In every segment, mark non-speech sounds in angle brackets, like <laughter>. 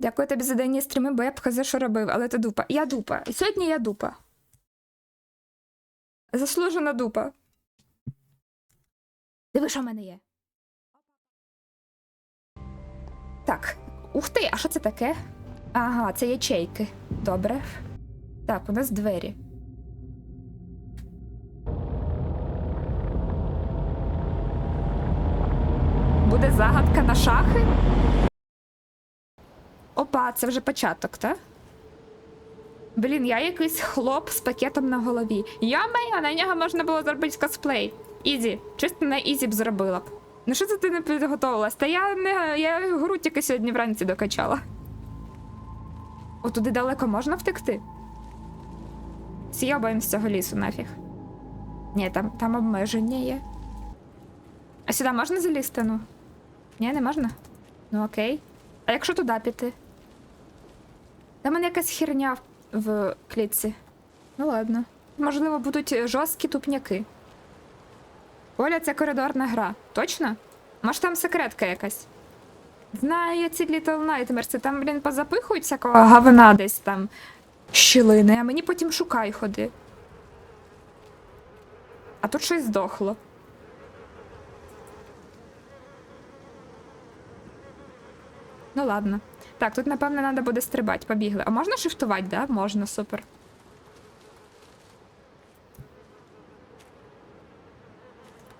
Дякую тобі за денні стріми, бо я б хазе, що робив, але ти дупа. Я дупа. І сьогодні я дупа. Заслужена дупа. Диви, що в мене є. Так. Ух ти, а що це таке? Ага, це ячейки. Добре. Так, у нас двері. Буде загадка на шахи? Опа, це вже початок, так? Блін, я якийсь хлоп з пакетом на голові. Я моя, на нього можна було зробити косплей. Ізі, чисто на ізі б зробила б. Ну що це ти не підготовилась? Та я не я грудь тільки сьогодні вранці докачала. О, туди далеко можна втекти? Сйобаємо з цього лісу нафіг. Ні, там, там обмеження є. А сюди можна залізти, ну? Ні, не можна? Ну окей. А якщо туди піти? Там мене якась херня в- клітці. Ну ладно. Можливо, будуть жорсткі тупняки. Оля, це коридорна гра. Точно? Може там секретка якась? Знаю я ці Little Nightmares, там, блін, позапихують всякого говна десь там щілини, а мені потім шукай ходи. А тут щось здохло. Ну ладно. Так, тут, напевно, треба буде стрибати. Побігли. А можна шифтувати, да? Можна, супер.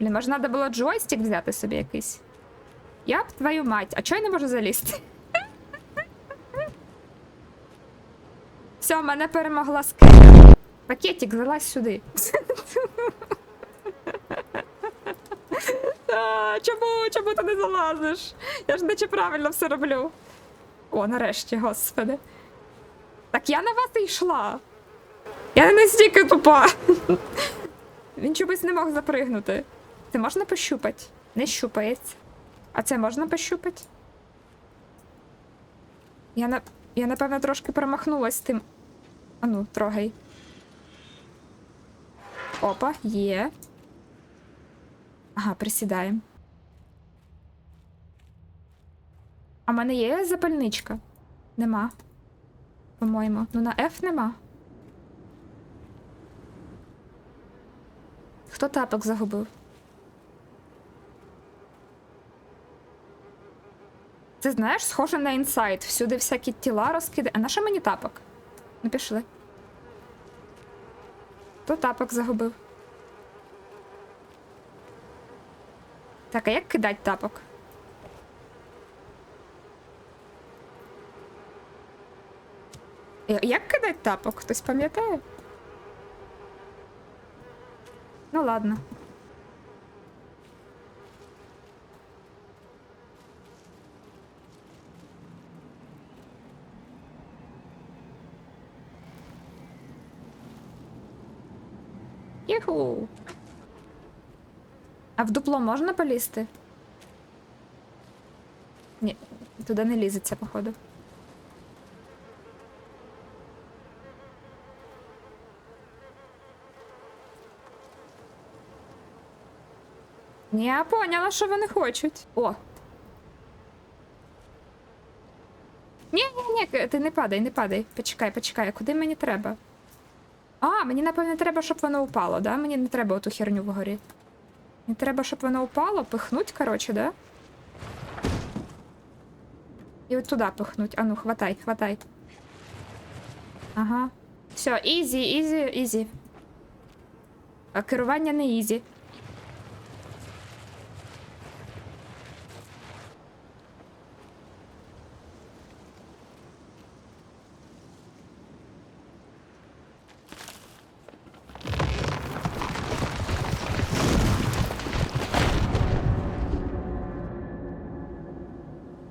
Блін, може, треба було джойстик взяти собі якийсь. Я б твою мать, а чого я не можу залізти? Все, мене перемогла скриня. Пакетик, залазь сюди. Чому? Чому ти не залазиш? Я ж наче правильно все роблю. О, нарешті, господи. Так я на вас і йшла. Я не настільки тупа. Він чомусь не мог запригнути. Це можна пощупати? Не щупається. А це можна пощупати? Я, на... я напевно, трошки промахнулась тим. Ану, трогай. Опа, є. Ага, присідаємо. А в мене є запальничка? Нема. По-моєму. Ну на F нема. Хто тапок загубив? Це знаєш, схоже на інсайт. Всюди всякі тіла розкидають. А на що мені тапок? Ну пішли. Хто тапок загубив? Так, а як кидать тапок? Як кидать тапок? Хтось пам'ятає? Ну ладно. Юху. А в дупло можна полізти? Ні, туди не лізеться, походу. Я поняла, що вони хочуть. О. Ні, ні, ні, ти не падай, не падай. Почекай, почекай, куди мені треба? А, мені напевне треба, щоб воно упало, да? Мені не треба оту херню вгорі. Мені треба, щоб воно упало, пихнуть, коротше, да? І от туди пихнуть. А ну, хватай, хватай. Ага. Все, ізі, ізі, ізі. А керування не ізі.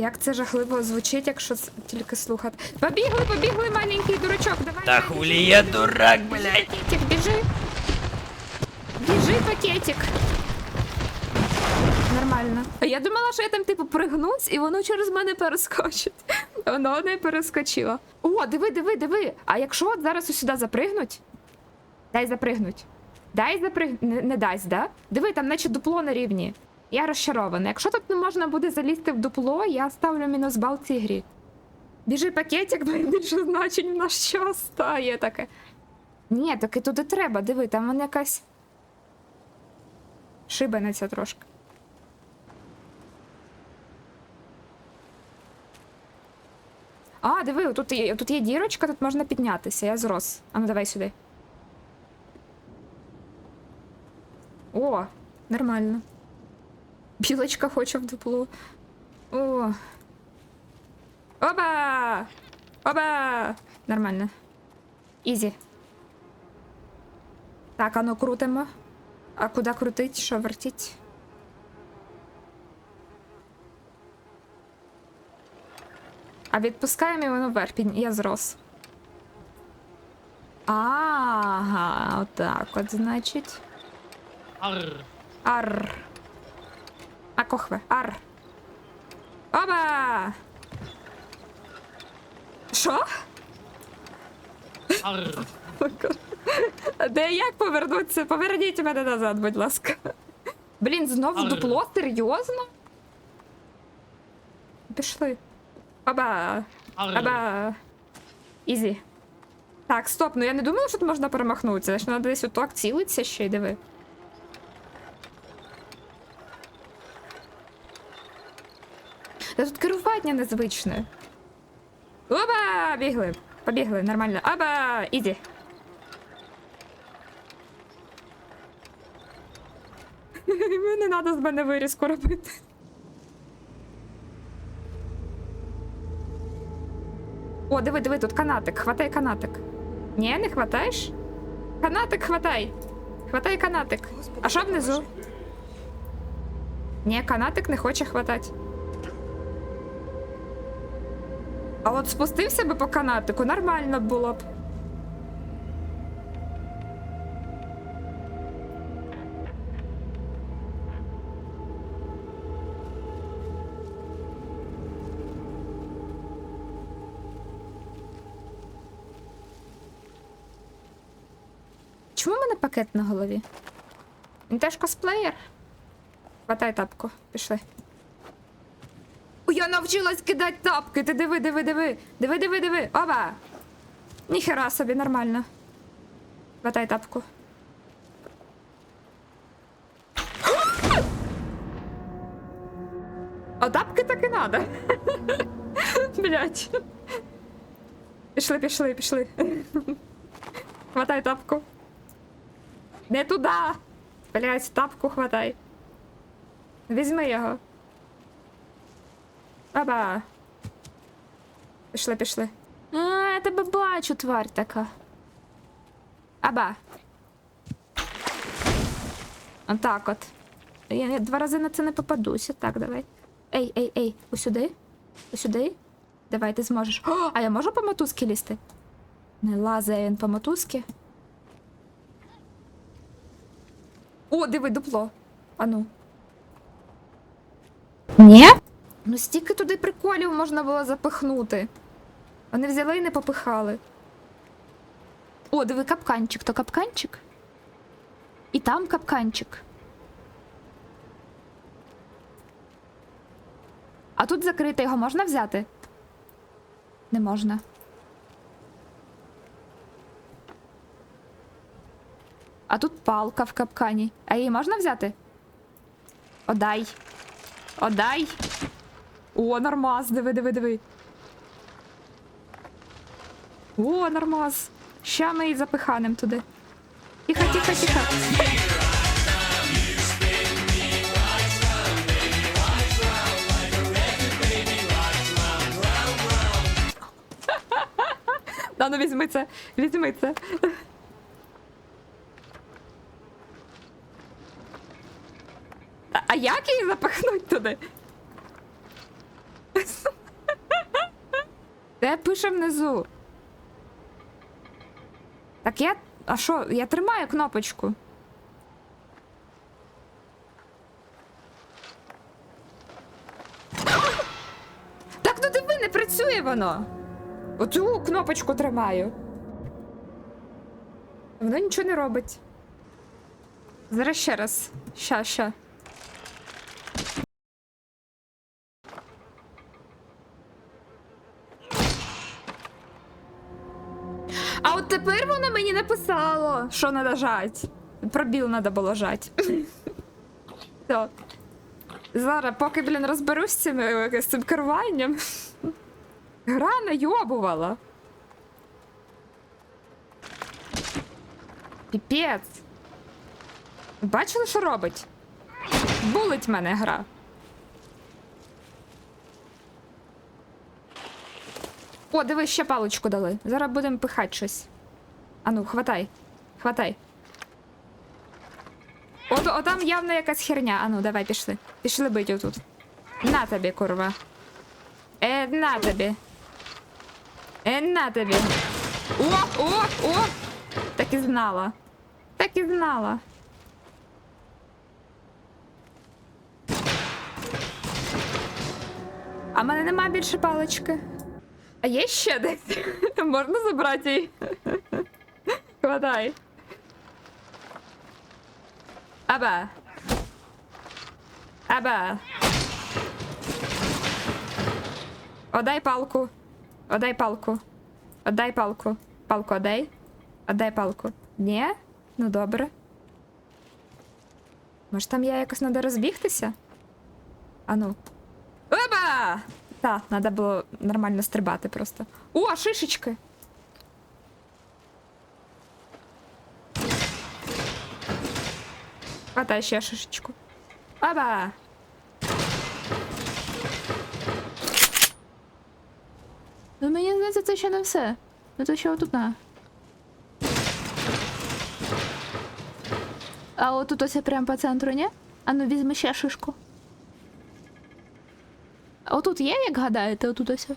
Як це жахливо звучить, якщо тільки слухати. Побігли, побігли, маленький дурачок, давай. Да давай, хули біжи. я дурак, блядь. Пакетик, біжи. Біжи, пакетик. Нормально. А я думала, що я там, типу, пригнусь, і воно через мене перескочить. Воно не перескочило. О, диви, диви, диви. А якщо от зараз сюди запригнуть? Дай запригнуть. Дай запригнуть. Не, не дасть, да? Диви, там наче дупло на рівні. Я розчарована. Якщо тут не можна буде залізти в дупло, я ставлю мінус бал цій грі. Біжи пакетик, бо більше значень в наш час. Та є таке. Ні, таки туди треба, диви, там вона якась. Шибениця трошки. А, диви, тут є, тут є дірочка, тут можна піднятися, я зрос. А ну давай сюди. О, нормально. Білочка хоче в дупло. О. Оба! Оба! Нормально. Ізі. Так, а ну крутимо. А куди крутить? Що вертіть? А відпускаємо і воно вверх. Я зрос. Ага, отак от, значить. Арр. Ар. Кохве. Ар. Оба! Що? Арр. Де як повернутися? Поверніть мене назад, будь ласка. Блін, знов Ар. дупло? Серйозно? Пішли. Оба. Арр. Оба. Ізі. Так, стоп, ну я не думала, що тут можна перемахнутися. Що треба десь отак цілитися ще й диви. Та тут керування незвичне. Оба! Бігли. Побігли, нормально. Оба! Ізі. <laughs> Не треба з мене вирізку робити. О, диви, диви, тут канатик. Хватай канатик. Ні, не хватаєш? Канатик хватай. Хватай канатик. А що внизу? Ні, канатик не хоче хватати. А от спустився би по канатику, нормально було б. Чому в мене пакет на голові? Він теж косплеєр? Хватай тапку, пішли. Я навчилась кидати тапки. Ти диви, диви, диви. Диви, диви, диви. Оба. Ніхера собі, нормально. Хватай тапку. А тапки так і надо. <laughs> Блять. Пішли, пішли, пішли. Хватай тапку. Не туди. Блять, тапку хватай. Візьми його. Баба. Пішли, пішли. А, я тебе бачу, тварь така. Аба. Отак от. Я, я два рази на це не попадуся. Так, давай. Ей, ей, ей, усюди? Усюди? Давай, ти зможеш. О, а я можу по мотузки лізти? Не лазає він по мотузки. О, диви, дупло. Ану. Ні? Ну стільки туди приколів можна було запихнути. Вони взяли і не попихали. О, диви, капканчик, то капканчик. І там капканчик. А тут закрите його можна взяти? Не можна. А тут палка в капкані. А її можна взяти? Одай. Одай. О, нормаз, диви, диви, диви. О, нормаз. Ща ми і запиханем туди. Тихо, тихо, тихо. <laughs> Да, ну візьми це, візьми це. А- А як її запихнуть туди? Де пише внизу? Так я. А що? Я тримаю кнопочку. Так ну диви, не працює воно. Оцю кнопочку тримаю. Воно нічого не робить. Зараз ще раз. Ща, ща. А от тепер воно мені написало, що треба жать. Пробіл треба було жать. <laughs> Все. Зараз, поки, блін, розберусь з цим, е, з цим керуванням. <laughs> Гра найобувала. Піпець. Бачили, що робить? Булить мене гра. О, диви, ще паличку дали. Зараз будемо пихати щось. Ану, хватай. Хватай. От, от там явно якась херня. Ану, давай, пішли. Пішли бить отут. На тобі, курва. Е, на тобі. Е, на тобі. О, о, о! Так і знала. Так і знала. А в мене нема більше палички. А є ще десь? <laughs> Можна забрати її? Хватай. Аба. Аба. Одай палку. Одай палку. Отдай палку. Палку отдай. Отдай палку. Ні? Ну добре. Може там я якось треба розбігтися? Ану. Оба! Так, треба було нормально стрибати просто. О, шишечки! Хватай ще шишечку. Оба! Ну мені здається, це ще не все. Ну то ще отут на. А отут ось прямо по центру, ні? А ну візьми ще шишку. А отут є, як гадаєте, отут ось?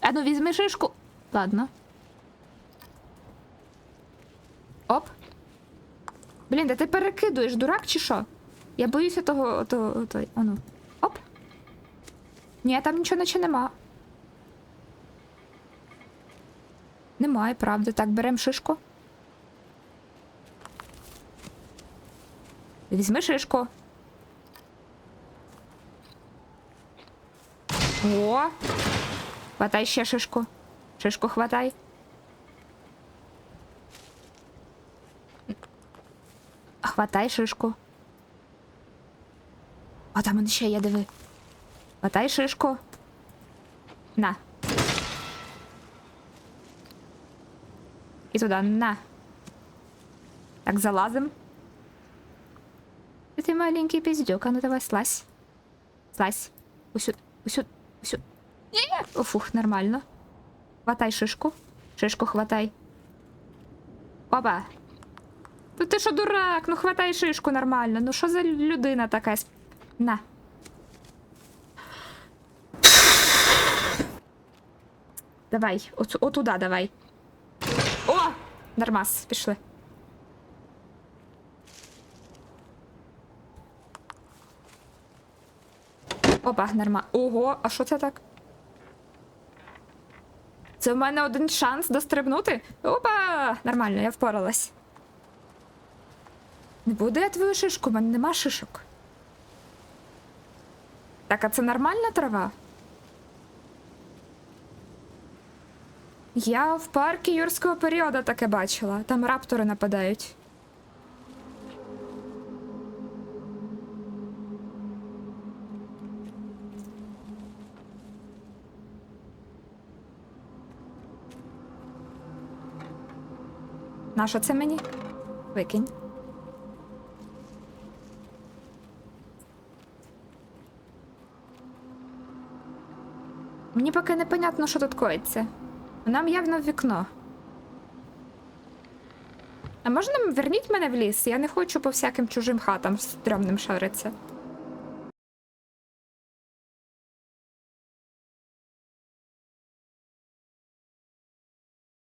А ну візьми шишку. Ладно. Оп. Блін, да ти перекидуєш, дурак чи що? Я боюся того, того, той, ану. Оп. Ні, там нічого наче нема. Немає, правда. Так, беремо шишку. Візьми шишку. О! Хватай ще шишку. Шишку хватай. Хватай шишку. А там он ще є, диви. Хватай шишку. На. І туди, на. Так, залазим. Ти маленький піздюк, а ну давай слазь. Слазь. Усюд, усюд, Ні-ні. О, фух, нормально. Хватай шишку. Шишку хватай. Опа. Ну ти що дурак? Ну хватай шишку нормально. Ну що за людина така? На. Давай, от, отуда давай. О! Нормас, пішли. Опа, норма. Ого, а що це так? Це в мене один шанс дострибнути? Опа! Нормально, я впоралась. Не буду я твою шишку, в мене нема шишок. Так, а це нормальна трава? Я в парку юрського періоду таке бачила. Там раптори нападають. Нащо це мені? Викинь. Мені поки не понятно, що тут коїться. Нам явно в вікно. А можна верніть мене в ліс? Я не хочу по всяким чужим хатам стрьомним шаритися.